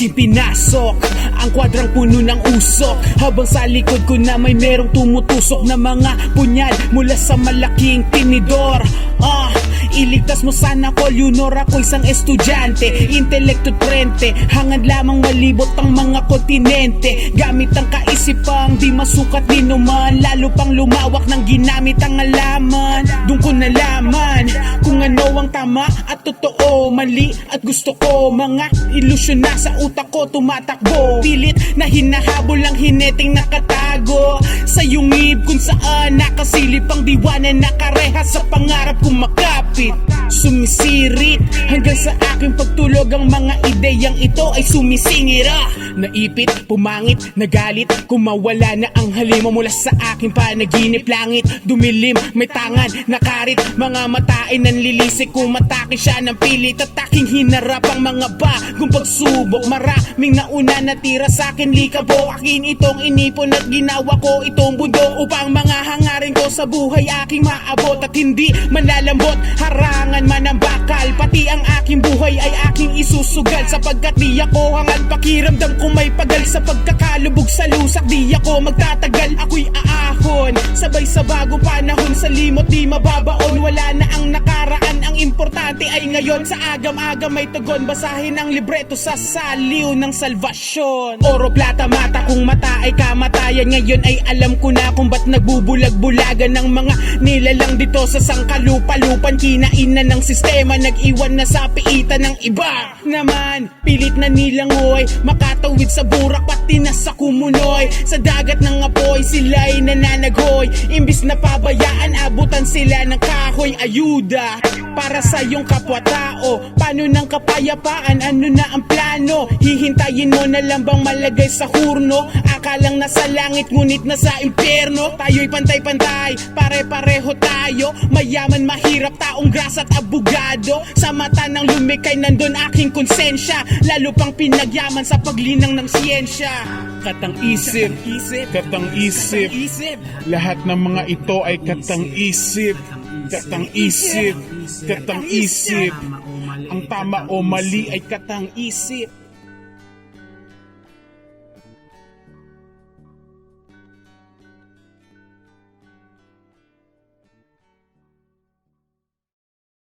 Aking pinasok ang kwadrang puno ng usok. Habang sa likod ko na may merong tumutusok na mga punyal Mula sa malaking tinidor. Ah, iligtas mo sana ko Lunor ako isang estudyante. Intelekto trente Hangad lamang malibot ang mga kontinente. Gamit ang kaisipang di masukat ni numan. Lalo pang lumawak ng ginamit ang alaman Doon ko nalaman kung ano ang tama at totoo Mali at gusto ko. Mga ilusyon na sa utak ko tumatakbo. Pilit na hinahabol ang hineting nakatago Sa yungib kung saan nakasilip ang diwa na nakareha sa pangarap kong makapit. Sumisirit hanggang sa aking pagtulog. Ang mga ideyang ito ay sumisingit ah! Naipit, pumangit, nagalit. Kumawala na ang halima mula sa aking panaginip Langit, dumilim, may tangan, nakarit. Mga mata ay nanlilisik Kumatake siya ng pilit. At aking hinarap ang mga bagong pagsubok. Maraming nauna natira sa akin likabo. Akin itong inipon at ginawa ko itong bundo Upang mga hangarin ko sa buhay aking maabot At hindi manlalambot, harangan man ang bakal Pati ang aking buhay ay aking isusugal. Sapagkat di ako hangad pakiramdam ko may pagal. Sa pagkakalubog sa lusak di ako magtatagal. Ako'y aahon Sabay sa bagong panahon sa limot di mababaon. Wala na ang nakaraan Ang importante ay ngayon. Sa agam-agam may tugon Basahin ang libreto sa saliw ng salvasyon. Oro, plata, mata Kung mata ay kamatayan. Ngayon ay alam ko na kung ba't nagbubulag-bulagan Ng mga nilalang dito sa sangkalupa-lupan. Kinainan ng sistema Nag-iwan na sa piitan ng iba. Naman, pilit na nilangoy Makatawid sa burak pati na sa kumunoy. Sa dagat ng apoy sila'y nananaghoy. Imbis na pabayaan abutan sila ng kahoy. Ayuda para sa iyong kapwa-tao. Paano ng kapayapaan? Ano na ang plano? Hihintayin mo na lang bang malagay sa hurno? Akalang nasa langit ngunit nasa impyerno. Tayo'y pantay-pantay, pare-pareho tayo. Mayaman, mahirap, taong grasa at abogado. Sa mata ng lumikay nandun aking konsensya. Lalo pang pinagyaman sa paglinang ng siyensya Katang isip, katang isip Lahat ng mga ito ay katang isip Katang isip, katang isip Ang tama o mali ay katang isip